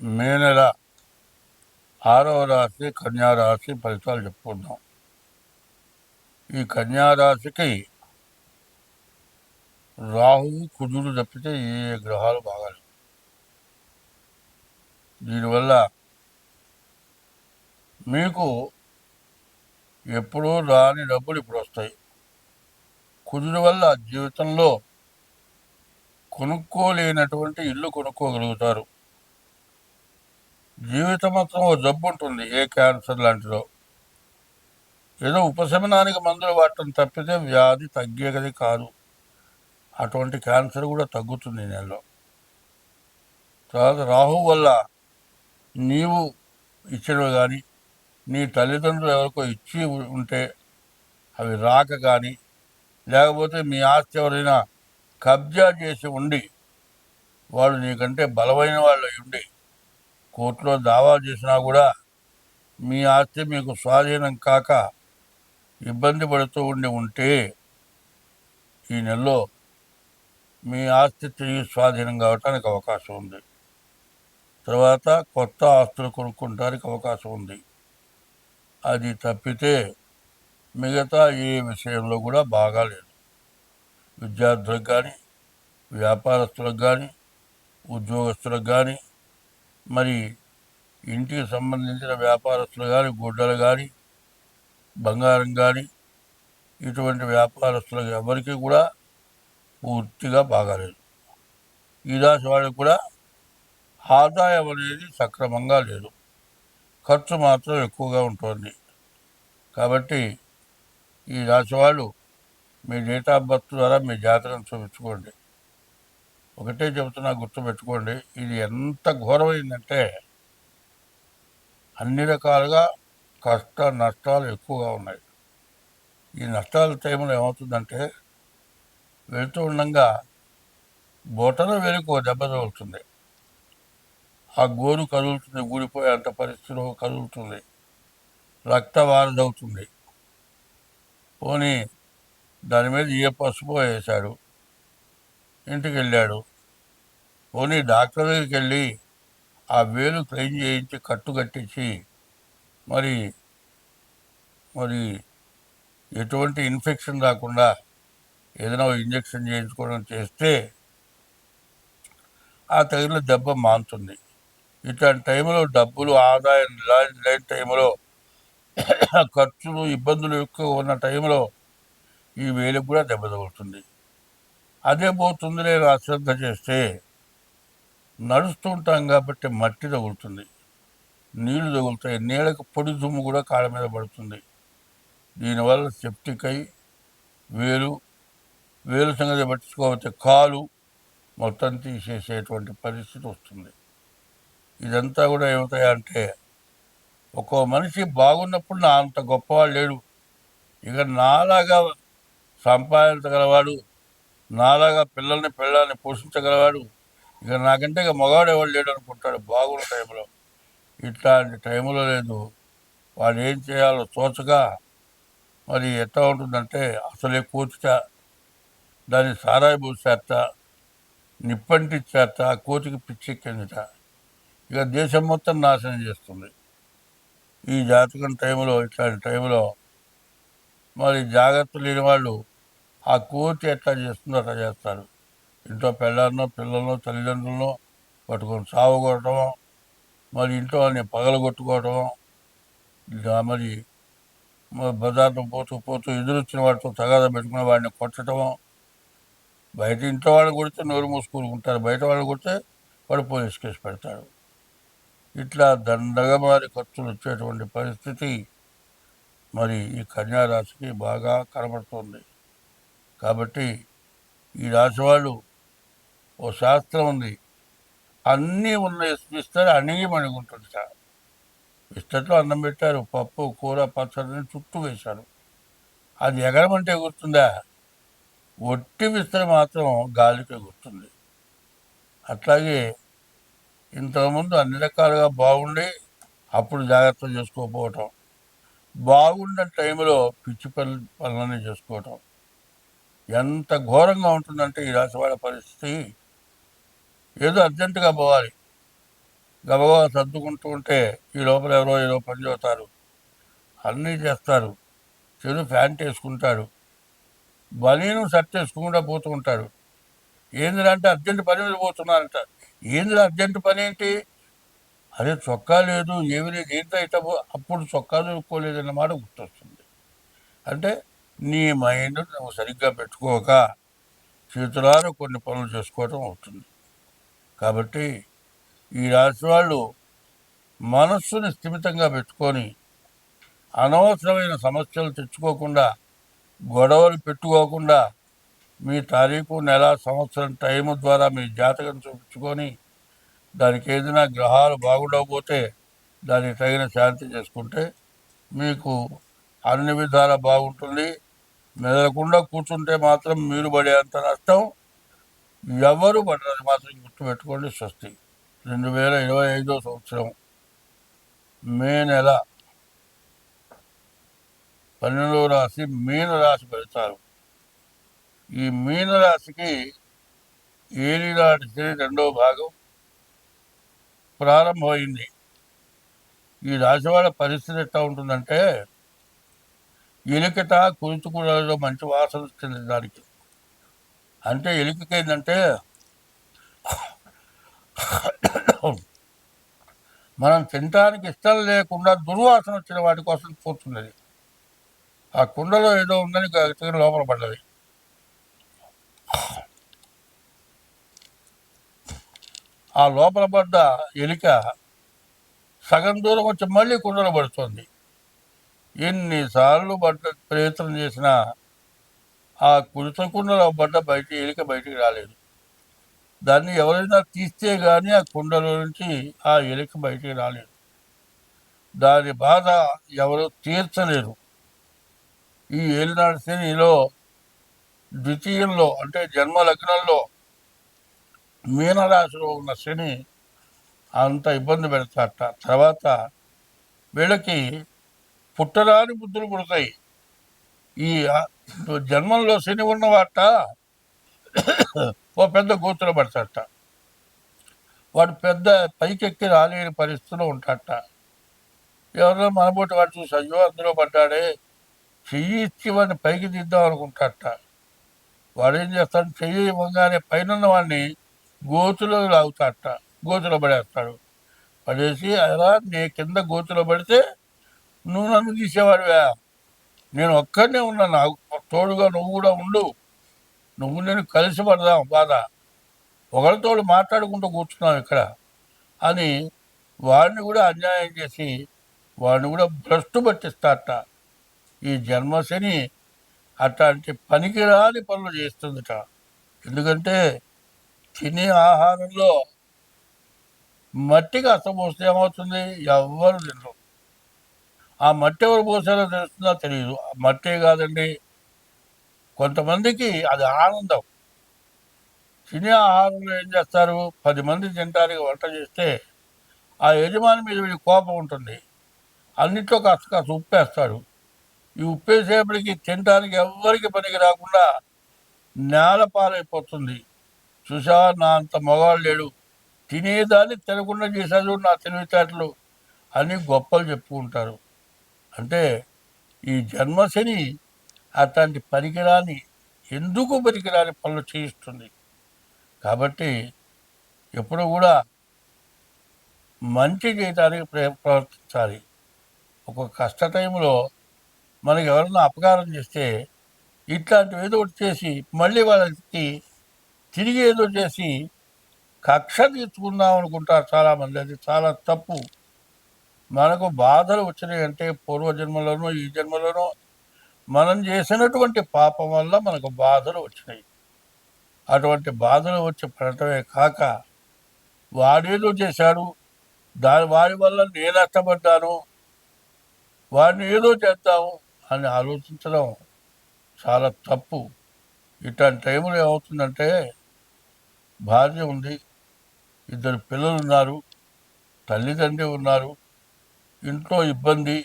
మే నెల ఆరవ రాశి కన్యారాశి ఫలితాలు చెప్పుకుందాం. ఈ కన్యారాశికి రాహువు కుజుడు తప్పితే ఏ గ్రహాలు బాగాలి దీనివల్ల మీకు ఎప్పుడూ రాని డబ్బులు ఇప్పుడు వస్తాయి. కుజుడు వల్ల జీవితంలో కొనుక్కోలేనటువంటి ఇల్లు కొనుక్కోగలుగుతారు. జీవితం మొత్తం ఓ జబ్బు ఉంటుంది ఏ క్యాన్సర్ లాంటిదో. ఏదో ఉపశమనానికి మందులు వాడటం తప్పితే వ్యాధి తగ్గేది కాదు. అటువంటి క్యాన్సర్ కూడా తగ్గుతుంది నెలలో. తర్వాత రాహు వల్ల నీవు ఇచ్చినవి కానీ నీ తల్లిదండ్రులు ఎవరికో ఇచ్చి ఉంటే అవి రాక కానీ లేకపోతే మీ ఆస్తి ఎవరైనా కబ్జా చేసి ఉండి వాళ్ళు నీకంటే బలమైన వాళ్ళు ఉండి కోర్టులో దావా చేసినా కూడా మీ ఆస్తి మీకు స్వాధీనం కాక ఇబ్బంది పడుతూ ఉండి ఉంటే ఈ నెలలో మీ ఆస్తి తిరిగి స్వాధీనం కావటానికి అవకాశం ఉంది. తర్వాత కొత్త ఆస్తులు కొనుక్కుంటానికి అవకాశం ఉంది. అది తప్పితే మిగతా ఏ విషయంలో కూడా బాగాలేదు. విద్యార్థులకు కానీ వ్యాపారస్తులకు కానీ ఉద్యోగస్తులకు కానీ మరి ఇంటికి సంబంధించిన వ్యాపారస్తులు కానీ గుడ్డలు కానీ బంగారం కానీ ఇటువంటి వ్యాపారస్తులకు ఎవరికి కూడా పూర్తిగా బాగాలేదు. ఈ రాశి వాళ్ళకి కూడా ఆదాయం అనేది సక్రమంగా లేదు. ఖర్చు మాత్రం ఎక్కువగా ఉంటుంది. కాబట్టి ఈ రాశి వాళ్ళు మీ డేట్ ఆఫ్ బర్త్ ద్వారా మీ జాతకం చూపించుకోండి. ఒకటే చెబుతున్నా గుర్తుపెట్టుకోండి. ఇది ఎంత ఘోరమైందంటే అన్ని రకాలుగా కష్ట నష్టాలు ఎక్కువగా ఉన్నాయి. ఈ నష్టాల టైంలో ఏమవుతుందంటే వెళ్తూ ఉండగా బొటన వెనుక దెబ్బ తగులుతుంది. ఆ గోరు కదులుతుంది ఊడిపోయేంత పరిస్థితిలో కదులుతుంది. రక్తవారదవుతుంది పోనీ దాని మీద ఏ పసుపు వేశాడు ఇంటికి వెళ్ళాడు పోనీ డాక్టర్ దగ్గరికి వెళ్ళి ఆ వేలు క్లెయిమ్ చేయించి కట్టు కట్టించి మరి మరి ఎటువంటి ఇన్ఫెక్షన్ రాకుండా ఏదైనా ఇంజక్షన్ చేయించుకోవడం చేస్తే ఆ తగిన దెబ్బ మానుతుంది. ఇట్లాంటి టైంలో డబ్బులు ఆదాయం లేని టైంలో ఖర్చులు ఇబ్బందులు ఎక్కువ ఉన్న టైంలో ఈ వేలకు కూడా దెబ్బ తగులుతుంది. అదే పోతుంది నేను అశ్రద్ధ చేస్తే నడుస్తూ ఉంటాం కాబట్టి మట్టి తగులుతుంది. నీళ్ళు తగులుతాయి. నీళ్ళకి పొడి దుమ్ము కూడా కాళ్ళ మీద పడుతుంది. దీనివల్ల సెప్టిక్ అయి వేలు వేలు సంగతి పట్టించుకోకపోతే కాలు మొత్తం తీసేసేటువంటి పరిస్థితి వస్తుంది. ఇదంతా కూడా ఏమవుతాయంటే ఒక్కో మనిషి బాగున్నప్పుడు నా అంత గొప్పవాడు లేడు. ఇక నాలాగా సంపాదించగలవాడు నాలాగా పిల్లల్ని పిల్లల్ని పోషించగలవాడు ఇక నాకంటే ఇక మగవాడు ఎవడు లేడు అనుకుంటాడు. బాగున్న టైంలో. ఇట్లాంటి టైంలో లేదు. వాడు ఏం చేయాలో తోచగా మరి ఎట్లా ఉంటుందంటే అసలే కూర్చుట దాన్ని సారాయి పూసేట చేత కోతికి పిచ్చెక్కిందిట ఇక దేశం మొత్తం నాశనం చేస్తుంది. ఈ జాతకం టైంలో ఇట్లాంటి టైంలో మరి జాగ్రత్త లేని వాళ్ళు ఆ కోతి ఎట్లా చేస్తుందో అట్లా చేస్తారు. ఇంట్లో పెళ్ళాన్నో పిల్లలు తల్లిదండ్రులను పట్టుకొని సాగు కొట్టడం మరి ఇంట్లో వాళ్ళని పగలు కొట్టుకోవటం మరి మరి బజార్లో పోతూ పోతూ ఎదురొచ్చిన వాడితో తగాద పెట్టుకున్న వాడిని కొట్టడం బయట ఇంట్లో వాళ్ళు కొడితే నోరు మూసుకుంటారు బయట వాళ్ళు కొడితే వాడు పోలీస్ కేసు పెడతాడు. ఇట్లా దండగా మారి ఖర్చులు వచ్చేటువంటి పరిస్థితి మరి ఈ కన్యా రాశికి బాగా కనబడుతుంది. కాబట్టి ఈ రాశి వాళ్ళు ఓ శాస్త్రం ఉంది. అన్నీ ఉన్నాయి విస్తరి అణిగి మణిగుంటుంది సార్. విస్తట్లో అన్నం పెట్టారు పప్పు కూర పచ్చడిని చుట్టూ వేశారు. అది ఎగరమంటే గుర్తుందా ఒట్టి విస్తరి మాత్రం గాలికి గుర్తుంది అట్లాగే ఇంతకుముందు అన్ని రకాలుగా బాగుండి అప్పుడు జాగ్రత్తలు చేసుకోకపోవటం బాగుండే టైంలో పిచ్చి పనులు పనులన్నీ చేసుకోవటం. ఎంత ఘోరంగా ఉంటుందంటే ఈ రాశి వాళ్ళ పరిస్థితి ఏదో అర్జెంటుగా పోవాలి. గబగబా సర్దుకుంటూ ఉంటే ఈ లోపల ఎవరో ఏదో పని చేస్తారు. అన్నీ చేస్తారు. చెడు ప్యాంట్ వేసుకుంటాడు బలీను షర్ట్ వేసుకుండా పోతూ ఉంటాడు ఏందిరా అంటే అర్జెంట్ పని మీద పోతున్నారంట. ఏందిరా అర్జెంట్ పని ఏంటి? అదే చొక్కా లేదు ఏమి లేదు ఏంటో అయితే అప్పుడు చొక్కా దొరుకోలేదన్న మాట గుర్తొస్తుంది. అంటే నీ మైండ్ నువ్వు సరిగ్గా పెట్టుకోక చేతులారా కొన్ని పనులు చేసుకోవటం అవుతుంది. కాబట్టి ఈ రాశి వాళ్ళు మనస్సుని స్థిమితంగా పెట్టుకొని అనవసరమైన సమస్యలు తెచ్చుకోకుండా గొడవలు పెట్టుకోకుండా మీ తారీఖు నెల సంవత్సరం టైం ద్వారా మీ జాతకం చూపించుకొని దానికి ఏదైనా గ్రహాలు బాగుండకపోతే దానికి తగిన శాంతి చేసుకుంటే మీకు అన్ని విధాలా బాగుంటుంది. మెదలకుండా కూర్చుంటే మాత్రం మీరు పడేంత నష్టం ఎవరు పడ్డది మాత్రం గుర్తుపెట్టుకోండి స్వస్తి. రెండు వేల ఇరవై ఐదో సంవత్సరం మే నెల పన్నెండవ రాశి మీన రాశి పెడతారు ఈ మీన రాశికి ఏలినాటి శని రెండవ భాగం ప్రారంభమైంది. ఈ రాశి వాళ్ళ పరిస్థితి ఎట్లా ఉంటుందంటే ఎలికట కురుచుకులలో మంచి వాసన చెందడానికి అంటే ఎలికకి ఏంటంటే మనం తినటానికి ఇష్టం లేకుండా దుర్వాసన వచ్చిన వాటి కోసం కూర్చున్నది. ఆ కుండలో ఏదో ఉందని తిరిగి లోపల పడ్డది. ఆ లోపల పడ్డ ఎలిక సగం దూరం వచ్చి మళ్ళీ కుండలో పడుతుంది. ఎన్నిసార్లు పడ్డ ప్రయత్నం చేసినా ఆ కుడితకుండలో పడ్డ బయట ఎలిక బయటికి రాలేదు. దాన్ని ఎవరైనా తీస్తే కానీ ఆ కుండలో నుంచి ఆ ఎలిక బయటికి రాలేదు. దాని బాధ ఎవరు తీర్చలేరు. ఈ ఏలినాడు శనిలో ద్వితీయంలో అంటే జన్మ లగ్నంలో మీనరాశిలో ఉన్న శని అంత ఇబ్బంది పెడతాట తర్వాత వీళ్ళకి పుట్టరాని బుద్ధులు పుడతాయి. ఈ జన్మంలో శని ఉన్నవాట. ఓ పెద్ద గోతులో పడతాట వాడు పెద్ద పైకెక్కి రాలేని పరిస్థితిలో ఉంటాట ఎవరో మనబోటి వాడు చూసి అయ్యో అందులో పడ్డాడే. చెయ్యి ఇచ్చి వాడిని పైకి దిద్దాం అనుకుంటాట వాడు ఏం చేస్తాడు? చెయ్యి ఇవ్వగానే పైన వాడిని గోతులో లాగుతాట గోతులో పడేస్తాడు. పడేసి అలా నీ కింద గోతులో పడితే నువ్వు నన్ను తీసేవాడివా. నేను ఒక్కడనే ఉన్నా నాకు తోడుగా నువ్వు కూడా ఉండు. నువ్వు నేను కలిసి పడదాం బాధ. ఒకరితోడు మాట్లాడుకుంటూ కూర్చున్నాం ఇక్కడ. అని వాడిని కూడా అన్యాయం చేసి వాడిని కూడా భ్రష్టు పట్టిస్తాట ఈ జన్మశని అట్లాంటి పనికిరాని పనులు చేస్తుందిట. ఎందుకంటే తినే ఆహారంలో మట్టికి పోస్తే ఏమవుతుంది? ఎవ్వరు తినరు. ఆ మట్టి ఎవరు పోసారో తెలుస్తుందో? తెలియదు ఆ మట్టే కాదండి. కొంతమందికి అది ఆనందం. తినే ఆహారంలో ఏం చేస్తారు? పది మంది తినడానికి వంట చేస్తే ఆ యజమాని మీద వీడి కోపం ఉంటుంది. అన్నిట్లో కాస్త కాస్త ఉప్పేస్తాడు. ఈ ఉప్పేసేపటికి తినడానికి ఎవ్వరికి పనికి రాకుండా నేల పాలైపోతుంది. చూసా? నా అంత మగవాళ్ళు లేడు. తినేదాన్ని తినకుండా చేశాడు నా తెలివితేటలు అని గొప్పలు చెప్పుకుంటారు. అంటే ఈ జన్మశని అట్లాంటి పనికిరాని ఎందుకు పనికిరాని పనులు చేయిస్తుంది. కాబట్టి ఎప్పుడు కూడా మంచి చేయడానికి ప్రవర్తించాలి. ఒక కష్ట టైంలో మనకి ఎవరైనా అపకారం చేస్తే ఇట్లాంటివి ఏదో ఒకటి చేసి మళ్ళీ వాళ్ళకి తిరిగి ఏదో చేసి కక్ష తీర్చుకుందాం అనుకుంటారు చాలామంది. అది చాలా తప్పు. మనకు బాధలు వచ్చినాయి అంటే పూర్వజన్మలోనో ఈ జన్మలోనో మనం చేసినటువంటి పాపం వల్ల మనకు బాధలు వచ్చినాయి. అటువంటి బాధలు వచ్చి పడటమే కాక వాడేదో చేశాడు దాని వాడి వల్ల నేను నష్టపడ్డాను వాడిని ఏదో చేద్దాము అని ఆలోచించడం చాలా తప్పు. ఇట్లాంటి టైంలో ఏమవుతుందంటే భార్య ఉంది ఇద్దరు పిల్లలు ఉన్నారు తల్లిదండ్రి ఉన్నారు ఇంట్లో ఇబ్బంది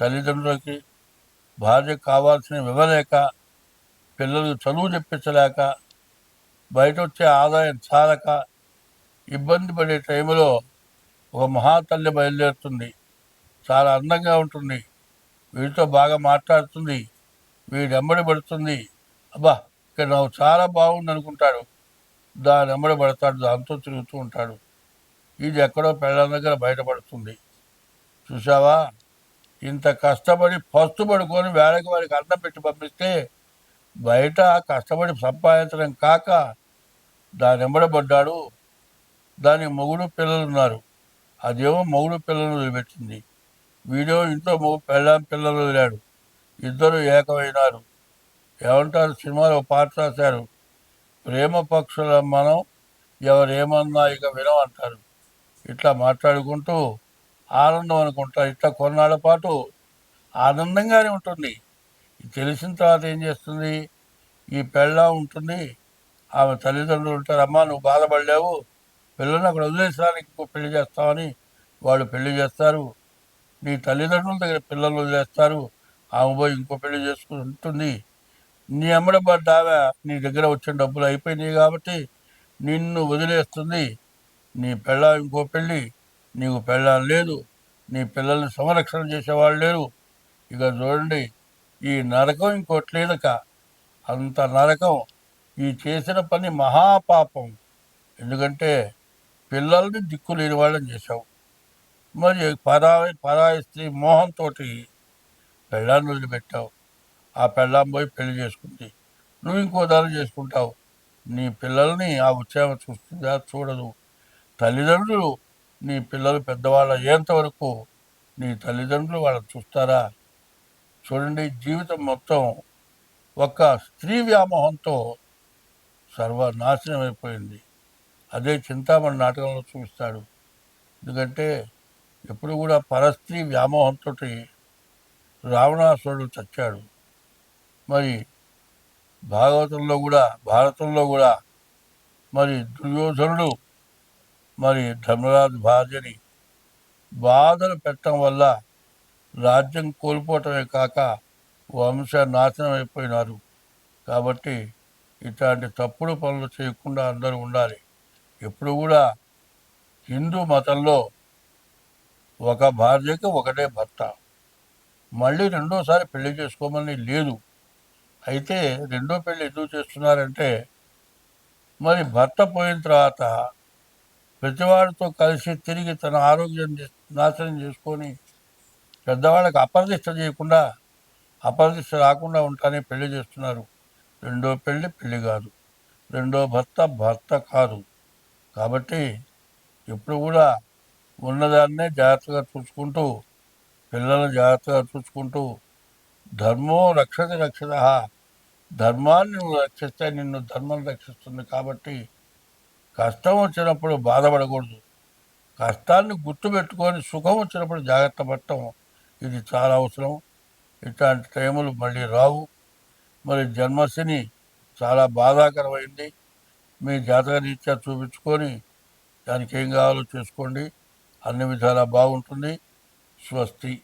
తల్లిదండ్రులకి భార్య కావాల్సినవి ఇవ్వలేక పిల్లలు చదువు చెప్పించలేక బయట వచ్చే ఆదాయం చాలక ఇబ్బంది పడే టైంలో ఒక మహాతల్లి బయలుదేరుతుంది. చాలా అందంగా ఉంటుంది. వీడితో బాగా మాట్లాడుతుంది. వీడెంబడి పడుతుంది. అబ్బా ఇక్కడ నాకు చాలా బాగుంది అనుకుంటాడు దాని వెంబడి పడతాడు. దాంతో తిరుగుతూ ఉంటాడు. ఇది ఎక్కడో పెళ్ళ దగ్గర బయటపడుతుంది. చూసావా ఇంత కష్టపడి ఫస్ట్ పడుకొని వేళకి వారికి అన్నం పెట్టి పంపిస్తే బయట కష్టపడి సంపాదించడం కాక దాని ఎంబడబడ్డాడు దానికి మొగుడు పిల్లలు ఉన్నారు అదేమో మొగుడు పిల్లలు వదిలిపెట్టింది. వీడియో ఇంట్లో మొగు పెళ్ళాం పిల్లలు వదిలాడు. ఇద్దరు ఏకమైనారు. ఏమంటారు? సినిమాలో పాట రాశారు. ప్రేమ పక్షుల మనం ఎవరేమన్నా ఇక వినం అంటారు. ఇట్లా మాట్లాడుకుంటూ ఆనందం అనుకుంటారు ఇట్లా కొన్నాళ్ళ పాటు ఆనందంగానే ఉంటుంది. తెలిసిన తర్వాత ఏం చేస్తుంది? ఈ పెళ్ళ ఉంటుంది. ఆమె తల్లిదండ్రులు ఉంటారు. అమ్మా నువ్వు బాధపడలేవు. పిల్లల్ని అక్కడ వదిలేసడానికి ఇంకో పెళ్ళి చేస్తామని వాళ్ళు పెళ్ళి చేస్తారు. నీ తల్లిదండ్రుల దగ్గర పిల్లలు వదిలేస్తారు. ఆమె పోయి ఇంకో పెళ్ళి చేసుకుని ఉంటుంది. నీ అమ్మడబడ్డ ఆమె నీ దగ్గర వచ్చిన డబ్బులు అయిపోయినాయి కాబట్టి నిన్ను వదిలేస్తుంది. నీ పెళ్ళ ఇంకో పెళ్ళి నీకు పెళ్ళాలు లేదు నీ పిల్లల్ని సంరక్షణ చేసేవాళ్ళు లేరు. ఇక చూడండి ఈ నరకం ఇంకోట్లేదక అంత నరకం ఈ చేసిన పని మహాపాపం. ఎందుకంటే పిల్లల్ని దిక్కు లేని వాళ్ళని చేశావు. మరి పరాయి పరాయి స్త్రీ మోహంతో పెళ్ళాన్ని వదిలిపెట్టావు. ఆ పెళ్ళాం పోయి పెళ్ళి చేసుకుంది. నువ్వు ఇంకో దాని చేసుకుంటావు. నీ పిల్లల్ని ఆ ఉత్సాహం చూస్తుందా? చూడదు. తల్లిదండ్రులు నీ పిల్లలు పెద్దవాళ్ళు అయ్యేంతవరకు నీ తల్లిదండ్రులు వాళ్ళని చూస్తారా? చూడండి జీవితం మొత్తం ఒక స్త్రీ వ్యామోహంతో సర్వనాశనం అయిపోయింది. అదే చింతామణి నాటకంలో చూపిస్తాడు. ఎందుకంటే ఎప్పుడు కూడా పరస్త్రీ వ్యామోహంతో రావణాసురుడు చచ్చాడు. మరి భాగవతంలో కూడా భారతంలో కూడా మరి దుర్యోధనుడు మరి ధర్మరాజు భార్యని బాధలు పెట్టడం వల్ల రాజ్యం కోల్పోవటమే కాక వంశ నాశనం అయిపోయినారు. కాబట్టి ఇట్లాంటి తప్పుడు పనులు చేయకుండా అందరూ ఉండాలి. ఎప్పుడు కూడా హిందూ మతంలో ఒక భార్యకి ఒకటే భర్త. మళ్ళీ రెండోసారి పెళ్ళి చేసుకోమని లేదు. అయితే రెండో పెళ్ళి ఎందుకు చేస్తున్నారంటే మరి భర్త పోయిన తర్వాత ప్రతివాడితో కలిసి తిరిగి తన ఆరోగ్యం నాశనం చేసుకొని పెద్దవాళ్ళకి అపరదిష్ట చేయకుండా అపరదిష్ట రాకుండా ఉంటానే పెళ్ళి చేస్తున్నారు. రెండో పెళ్ళి పెళ్ళి కాదు. రెండో భర్త భర్త కాదు. కాబట్టి ఎప్పుడు కూడా ఉన్నదాన్నే జాగ్రత్తగా చూసుకుంటూ పిల్లలను జాగ్రత్తగా చూసుకుంటూ ధర్మో రక్షత రక్షత ధర్మాన్ని నువ్వు రక్షిస్తే నిన్ను ధర్మం రక్షిస్తుంది కాబట్టి కష్టం వచ్చినప్పుడు బాధపడకూడదు. కష్టాన్ని గుర్తుపెట్టుకొని సుఖం వచ్చినప్పుడు జాగ్రత్త పడటం ఇది చాలా అవసరం. ఇట్లాంటి టైములు మళ్ళీ రావు. మరి జన్మశని చాలా బాధాకరమైంది. మీ జాతక రీత్యా చూపించుకొని దానికి ఏం కావాలో చేసుకోండి. అన్ని విధాలా బాగుంటుంది. స్వస్తి.